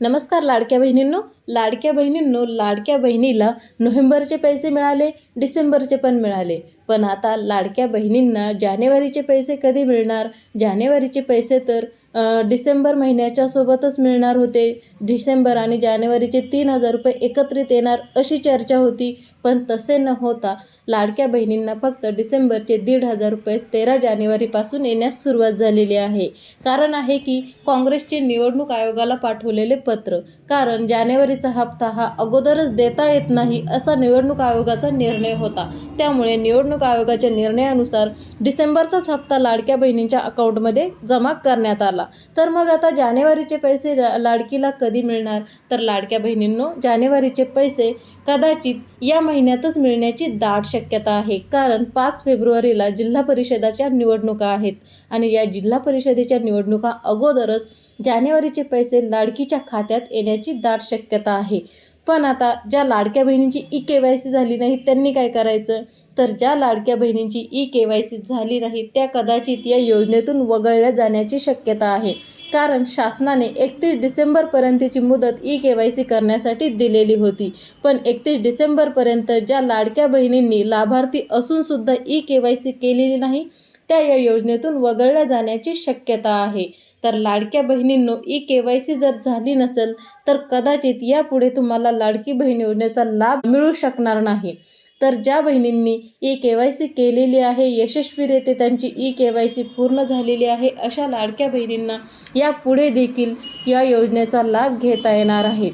नमस्कार लाडक्या बहिणींनो. लाडक्या बहिणींनो लाडक्या बहिणीला नोव्हेंबरचे पैसे मिळाले डिसेंबरचे पण मिळाले. पण आता लाडक्या बहिणींना जानेवारीचे पैसे कधी मिळणार? जानेवारीचे पैसे तर डिसेंबर महिन्याच्या सोबतच मिळणार होते. डिसेंबर आणि जानेवारीचे तीन हजार रुपये एकत्रित येणार अशी चर्चा होती पण तसे न होता लाडक्या बहिणींना फक्त डिसेंबरचे दीड हजार रुपये तेरा जानेवारीपासून येण्यास सुरुवात झालेली आहे. कारण आहे की काँग्रेसचे निवडणूक आयोगाला पाठवलेले पत्र कारण जानेवारीचा हप्ता हा अगोदरच देता येत नाही असा निवडणूक आयोगाचा निर्णय होता. त्यामुळे निवडणूक आयोगाच्या निर्णयानुसार डिसेंबरचाच हप्ता लाडक्या बहिणींच्या अकाउंटमध्ये जमा करण्यात आला. तर मग आता जानेवारीचे पैसे लाडकीला कधी मिळणार? तर लाडक्या बहिणींनो जानेवारीचे पैसे कदाचित या महिन्यातच मिळण्याची दाट शक्यता आहे. कारण पाच फेब्रुवारीला जिल्हा परिषदाच्या निवडणुका आहेत. आणि या जिल्हा परिषदेच्या निवडणुका अगोदरच जानेवारीचे पैसे लाडकीच्या खात्यात येण्याची दाट शक्यता आहे. पण आता ज्या लाडक्या बहिणींची ई के वाय सी झाली नाही त्यांनी काय करायचं? तर ज्या लाडक्या बहिणींची ई के वाय सी झाली नाही त्या कदाचित या योजनेतून वगळल्या जाण्याची शक्यता आहे. कारण शासनाने एकतीस डिसेंबरपर्यंतची मुदत ई के वाय सी करण्यासाठी दिलेली होती. पण एकतीस डिसेंबरपर्यंत ज्या लाडक्या बहिणींनी लाभार्थी असूनसुद्धा ई के वाय सी केलेली नाही त्या या योजनेतून वगळल्या जाण्याची शक्यता आहे. तर लाडक्या बहिणींनो ई के वाय सी जर झाली नसेल तर कदाचित यापुढे तुम्हाला लाडकी बहीण योजनेचा लाभ मिळू शकणार नाही. तर ज्या बहिणींनी ई के वाय सी केलेली आहे यशस्वीरित्या त्यांची ई के वाय सी पूर्ण झालेली आहे अशा लाडक्या बहिणींना यापुढे देखील या योजनेचा लाभ घेता येणार आहे.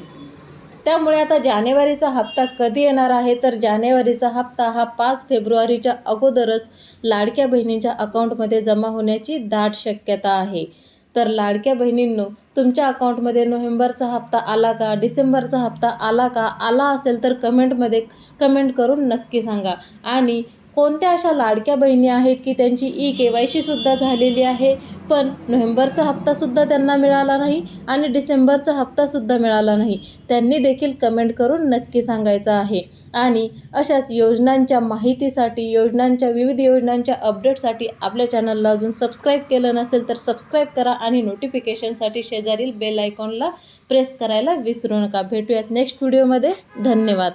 त्यामुळे आता जानेवारीचा हप्ता कधी येणार आहे? तर जानेवारीचा हप्ता हा पाच फेब्रुवारीच्या अगोदरच लाडक्या बहिणींच्या अकाउंटमध्ये जमा होण्याची दाट शक्यता आहे. तर लाडक्या बहिणींनो तुमच्या अकाउंटमध्ये नोव्हेंबरचा हप्ता आला का? डिसेंबरचा हप्ता आला का? आला असेल तर कमेंटमध्ये कमेंट करून नक्की सांगा. आणि कोणत्या अशा लाडक्या बहिणी आहेत की त्यांची ई के वाय सीसुद्धा झालेली आहे? पण नोव्हेंबरचा हप्तासुद्धा त्यांना मिळाला नाही आणि डिसेंबरचा हप्तासुद्धा मिळाला नाही. त्यांनी देखील कमेंट करून नक्की सांगायचं आहे. आणि अशाच योजनांच्या माहितीसाठी योजनांच्या विविध योजनांच्या अपडेटसाठी आपल्या चॅनलला अजून सबस्क्राईब केलं नसेल तर सबस्क्राईब करा आणि नोटिफिकेशनसाठी शेजारील बेल आयकॉनला प्रेस करायला विसरू नका. भेटूयात नेक्स्ट व्हिडिओमध्ये. धन्यवाद.